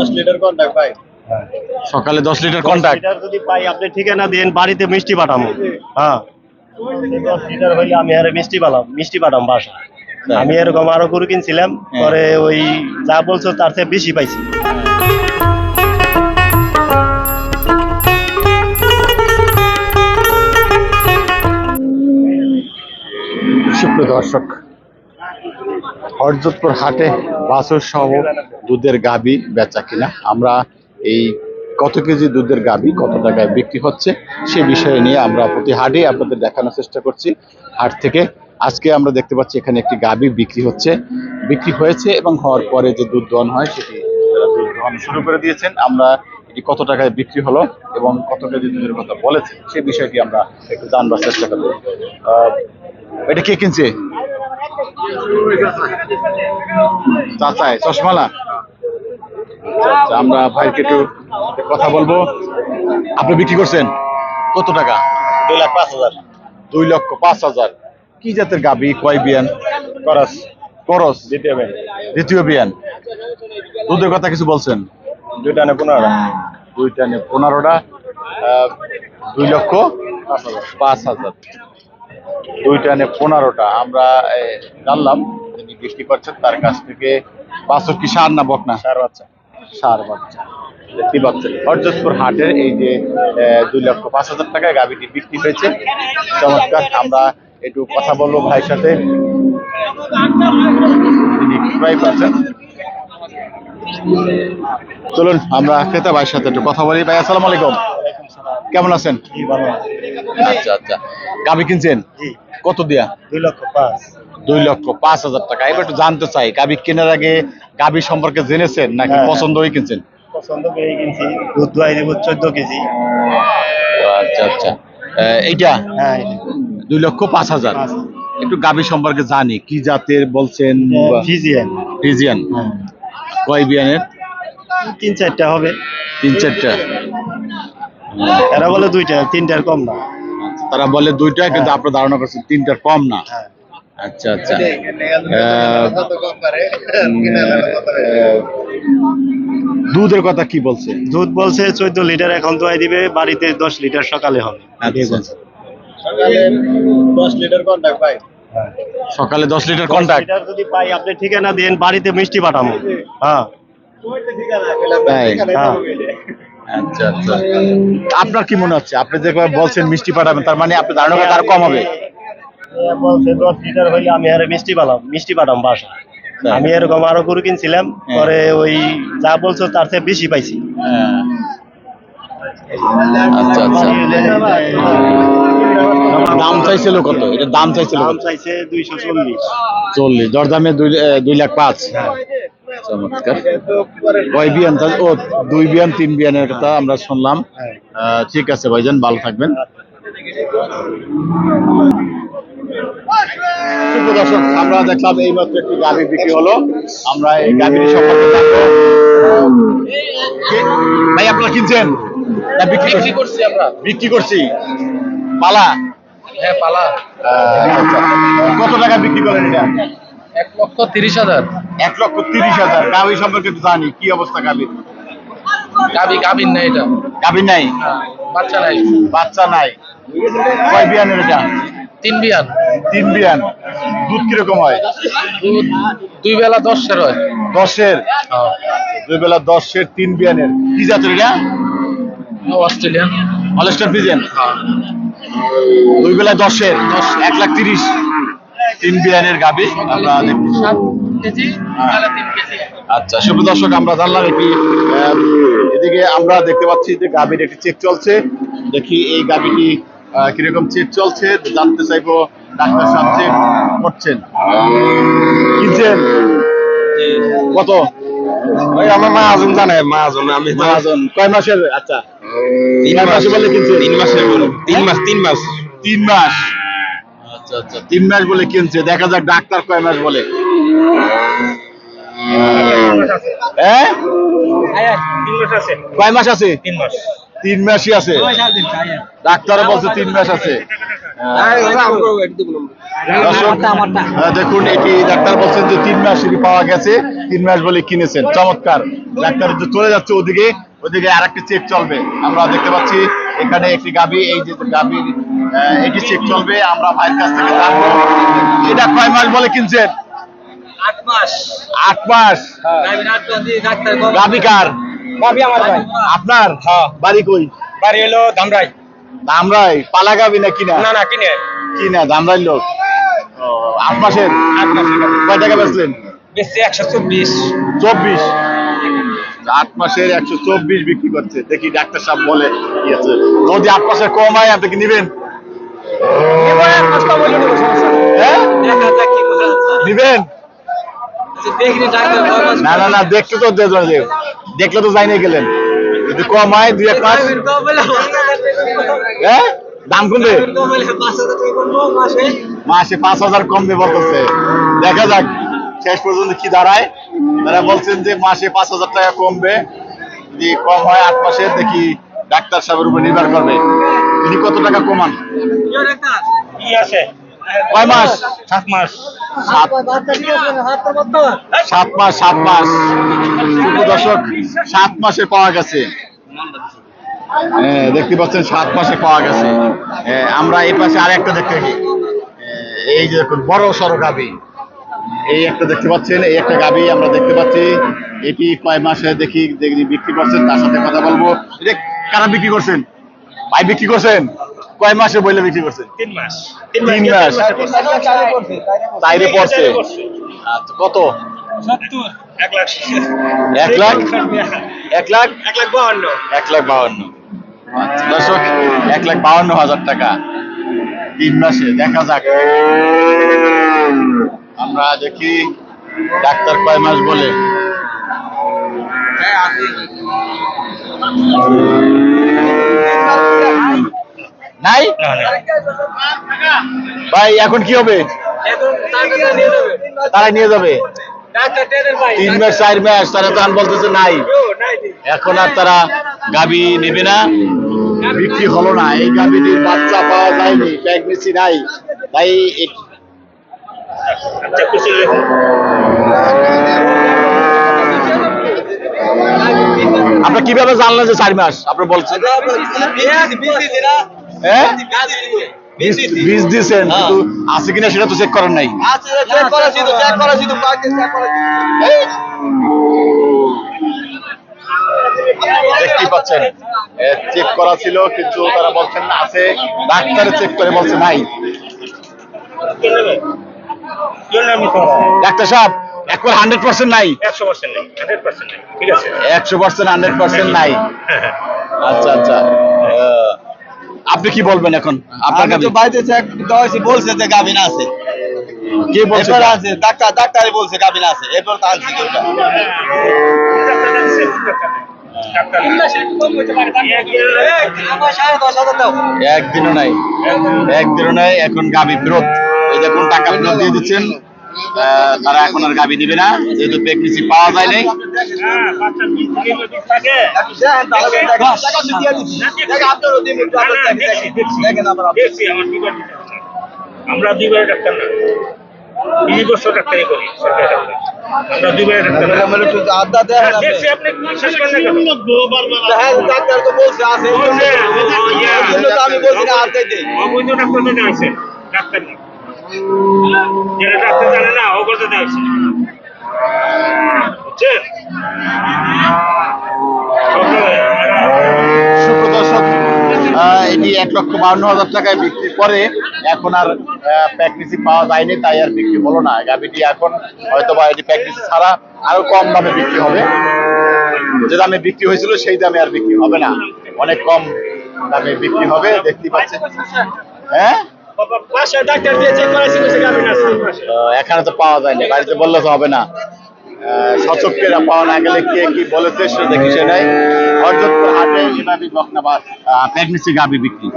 দশ litre contact ভাই। সকালে দশ লিটার কন্টাক্ট যদি পাই আপনি ঠিকানা দেন বাড়িতে মিষ্টি পাঠাবো। হ্যাঁ। দশ লিটার হইলে আমি আরে মিষ্টি পালাম মিষ্টি পাঠাম বাসা আমি এরকম আরও গরু কিনছিলাম পরে ওই যা বলছো তার চেয়ে বেশি পাইছি। সুপ্রিয় দর্শক হরজতপুর হাটে বাছুর সহ দুধের গাবি বেচা কিনা। আমরা এই কত কেজি দুধের গাবি কত টাকায় বিক্রি হচ্ছে, সে বিষয়ে নিয়ে আমরা প্রতি হাটে আপনাদের দেখানোর চেষ্টা করছি। হাট থেকে আজকে আমরা দেখতে পাচ্ছি এখানে একটি গাবি বিক্রি হচ্ছে। বিক্রি হয়েছে এবং হওয়ার পরে যে দুধ দহন হয়, সেটি দুধ দহন শুরু করে দিয়েছেন। আমরা এটি কত টাকায় বিক্রি হলো এবং কত কেজি দুধের কথা বলেছে সে বিষয়টি আমরা একটু জানবার চেষ্টা করব। এটা কে কিনছে? চাচায়, চশমালা? আচ্ছা, আচ্ছা, আমরা ভাইকে একটু কথা বলব। আপনি বিক্রি করছেন? কত টাকা? দুই লাখ পাঁচ হাজার। দুই লক্ষ পাঁচ হাজার। কি জাতের গাবি? কয় বিয়ান? করস। করস? দ্বিতীয় ব্যাংক দ্বিতীয় বিয়ান। দুধের কথা কিছু বলছেন? দুইটা না পনেরো দুইটা নিয়ে পনেরোটা। দুই লক্ষ পাঁচ হাজার। দুইটা নিয়ে পনেরোটা। আমরা জানলাম যিনি বিক্রি করছেন। তার কাছ থেকে পাঁচশো কি সার না বকনা? চার বাচ্চা। সার বাচ্চা। দেখতে পাচ্ছেন হরজতপুর হাটের এই যে দুই লক্ষ পাঁচ হাজার টাকায় গাভিটি বিক্রি হয়েছে। চমৎকার আমরা একটু কথা বলব ভাইয়ের সাথে। তিনি ক্রয় করছেন চলুন আমরা ক্রেতা ভাইয়ের সাথে একটু কথা বলি। ভাই আসসালামু আলাইকুম। কেমন আছেন? আচ্ছা আচ্ছা। গাভি কিনছেন? জি। কত দিয়া? দুই লক্ষ পাঁচ। দুই লক্ষ পাঁচ হাজার টাকা। এবার একটু জানতে চাই গাভি কেনার আগে গাভি সম্পর্কে জেনেছেন নাকি হ্যাঁ। পছন্দ হয়ে কিনছেন? পছন্দ করে কিনছি দুধ দোয়াই দিব চোদ্দ কেজি। আচ্ছা আচ্ছা। এইটা? হ্যাঁ দুই লক্ষ পাঁচ হাজার। পাঁচ একটু গাভি সম্পর্কে জানি কি জাতের বলছেন ফিজিয়ান হ্যাঁ। কয় বিয়ানের? তিন চারটা হবে। তিন চারটা। এরা বলে দুইটা তিনটার কম না। তারা বলে দুইটা কিন্তু আপনার ধারণা করছেন তিনটার কম না। হ্যাঁ। আচ্ছা আচ্ছা। দুধের কথা কি বলছে? দুধ বলছে চোদ্দ লিটার এখন দোয়াই দিবে বাড়িতে দশ লিটার সকালে হবে। আচ্ছা। সকালে দশ লিটার কন্টাক্ট পাই। সকালে দশ লিটার কন্টাক্ট যদি পাই আপনি ঠিকানা দেন বাড়িতে মিষ্টি পাঠাবো। হ্যাঁ। হ্যাঁ। আচ্ছা আচ্ছা। আপনার কি মনে হচ্ছে? আপনি যে বলছেন মিষ্টি পাঠাবেন তার মানে আপনি ধারণা আরও কম হবে। বলছে দশ লিটার হইলে আমি আরে মিষ্টি পালাম মিষ্টি পাঠাম বাসা। আমি এরকম আরও গরু কিনছিলাম হ্যাঁ। পরে ওই যা বলছো তার চেয়ে বেশি পাইছি। আচ্ছা আচ্ছা। দাম চাইছিল কত? এটা দাম চাইছিল দাম চাইছে দুইশো চল্লিশ। চল্লিশ। দরদামে দুই দুই লাখ পাঁচ। চমৎকার। কয় বিয়ান? ও দুই বিয়ান তিন বিয়ানের কথা আমরা শুনলাম। হ্যাঁ। ঠিক আছে ভাইজান ভালো থাকবেন। সুপ্রিয় দর্শক আমরা দেখলাম এই মাত্র একটি গাড়ি বিক্রি হলো। আমরা এই গাড়ির সম্পর্কে জানব। ভাই আপনারা কিনছেন? বিক্রি বিক্রি করছি আমরা। বিক্রি করছি। পালা? হ্যাঁ পালা। কত টাকা বিক্রি করেন এটা? এক লক্ষ তিরিশ হাজার। এক লক্ষ তিরিশ হাজার। গাভি সম্পর্কে তো জানি কি অবস্থা গাভীর গাবি গাবিন না এটা। গাভীর নাই? বাচ্চা নাই। বাচ্চা নাই। কয় বিয়ানের এটা? তিন বিয়ান। তিন বিয়ান। দুধ কীরকম হয়? দুধ দুই বেলা দশের হয়। দশের? দুই বেলা দশের তিন বিয়ানের। কি জাতের এটা? অস্ট্রেলিয়ান। হলস্টার ফিজেন দুই বেলা দশের দশ এক লাখ তিরিশ। তিন বিয়ানের গাবি আমরা আচ্ছা শুভ দর্শক আমরা জানলাম আহ, এদিকে আমরা দেখতে পাচ্ছি যে গাভীর একটি চেক চলছে। দেখি এই গাভীটি আহ, কীরকম চেক চলছে? জানতে চাইব ডাক্তার সাহেব চেক করছেন। কিনছেন কত? ওই আমার মা আজন জানে মা আজন আমি মহাজন কয় মাসের? আচ্ছা। কয় মাসে বলে কিনছে তিন মাসের তিন মাস তিন মাস। তিন মাস। আচ্ছা আচ্ছা। তিন মাস বলে কিনছে। দেখা যাক ডাক্তার কয় মাস বলে। হ্যাঁ? তিন মাস আছে। কয় মাস আছে? তিন মাস। তিন মাসই আছে। ডাক্তার বলছে তিন মাস আছে। দেখুন এটি ডাক্তার বলছেন যে তিন মাস এটি পাওয়া গেছে তিন মাস বলে কিনেছেন। চমৎকার। ডাক্তার যে চলে যাচ্ছে ওদিকে ওদিকে আর একটি চেক চলবে। আমরা দেখতে পাচ্ছি এখানে একটি গাবি এই যে গাবির এটি চেক চলবে। আমরা ভাইয়ের কাছ থেকে জানব এটা কয় মাস বলে কিনছেন? আট মাস। আট মাস। ডাক্তার আমার ভাই। আপনার? হ্যাঁ। বাড়ি কই? বাড়ি হলো ধামরাই পালা না কিনা? না না কিনে। কিনা? লোক। ও, আট মাসের আট মাসের কয় টাকা বেচলেন? একশো চব্বিশ। চব্বিশ? আট মাসের একশো চব্বিশ বিক্রি করছে। দেখি ডাক্তার সাহেব বলে কি আছে। যদি আট মাসের কম হয় আপনি কি নিবেন? হ্যাঁ? নিবেন? না না না দেখতে তো দেখলে তো যাই নিয়ে গেলেন। যদি কম হয় দুই এক মাস। হ্যাঁ দাম কমবে মাসে। পাঁচ হাজার কমবে বলতেছে। দেখা যাক শেষ পর্যন্ত কি দাঁড়ায়। তারা বলছেন যে মাসে পাঁচ হাজার টাকা কমবে। যদি কম হয় আট মাসে দেখি ডাক্তার সাহেবের উপর নির্ভর করবে। তিনি কত টাকা কমান? কি আছে? কয় মাস? সাত মাস। সাত মাস সাত মাস। দর্শক, সাত মাসে পাওয়া গেছে। দেখতে পাচ্ছেন, সাত মাসে পাওয়া গেছে। আমরা এই পাশে আর একটা দেখতে পাই। এই যে দেখুন, বড় সড়ো গাবি। এই একটা দেখতে পাচ্ছেন, এই একটা গাবি আমরা দেখতে পাচ্ছি। এটি কয় মাসে দেখি দেখি, বিক্রি করছেন, তার সাথে কথা বলব। কারা বিক্রি করছেন? ভাই বিক্রি করছেন? কয় মাসে বইলে বিক্রি করছেন? তিন মাস। তিন মাস। তাইরে পড়ছে আচ্ছা কত? এক লাখ। এক লাখ? এক লাখ? এক লাখ বাহান্ন। এক লাখ বাউন্ন আচ্ছা দর্শক এক লাখ বাউন্ন হাজার টাকা। তিন মাসে দেখা যাক। আমরা দেখি ডাক্তার কয় মাস বলে। নাই? ভাই এখন কি হবে? তারা নিয়ে যাবে? তিন মাস চার মাস তারা তখন বলতেছে নাই। এখন আর তারা গাবি নেবে না। বিক্রি হলো না। এই গাবিটির বাচ্চা পাওয়া যায়নি প্রেগনেন্সি নাই। তাই আচ্ছা আপনার কীভাবে জানলেন যে চার মাস আপনি বলছেন। হ্যাঁ? বীজ বীজ কিন্তু আছে কিনা সেটা তো চেক করেন নাই। দেখতেই পাচ্ছেন। চেক করা ছিল কিন্তু তারা বলছেন না আছে। ডাক্তারে চেক করে বলছে নাই। ডাক্তার সাহেব একবার হান্ড্রেড পার্সেন্ট নাই। একশো পার্সেন্ট নেই হান্ড্রেড পার্সেন্ট নেই। ঠিক আছে। একশো পার্সেন্ট হান্ড্রেড পার্সেন্ট নাই। হ্যাঁ হ্যাঁ। আচ্ছা আচ্ছা। আপনি কি বলবেন এখন? আপনার গাবি তো বাড়িতে চেক দেওয়াইছি বলছে যে গাভিন আছে। কে বলছে এরপর আছে ডাক্তার ডাক্তারই বলছে গাভিন আছে। এরপর তো আনছি। একদিনও নাই। একদিনও নাই এখন গাবি ফেরত এই দেখুন টাকা ফেরত দিয়ে দিচ্ছেন? তারা এখন আর গাবি দিবে না যেহেতু প্রেগনেন্সি পাওয়া যায় নাই। আমরা দুইবারে ডাক্তার না তিন বছর ডাক্তারি করি আমরা দুইবারে ডাক্তার তো বলছে আছে আমি বলছি না দেই ডাক্তার তো এটি এক লক্ষ বাউন্ন হাজার টাকায় বিক্রি করে। এখন আর প্যাকনিসি পাওয়া যায়নি, তাই আর বিক্রি হলো না। গাবিটি এখন হয়তো বা এটি প্যাকনিসি ছাড়া আরও কম দামে বিক্রি হবে। যে দামে বিক্রি হয়েছিল, সেই দামে আর বিক্রি হবে না। অনেক কম দামে বিক্রি হবে, দেখতে পাচ্ছেন। হ্যাঁ? এখানে তো পাওয়া যায়নি বাড়িতে বললে তো হবে না। আহ, সচক্ষেরা পাওয়া না গেলে কে কি বলেছে সেটা দেখি সেটাই। হরজতপুর হাটে এভাবে বকনা বা প্রেগনেন্সি গাবি বিক্রি।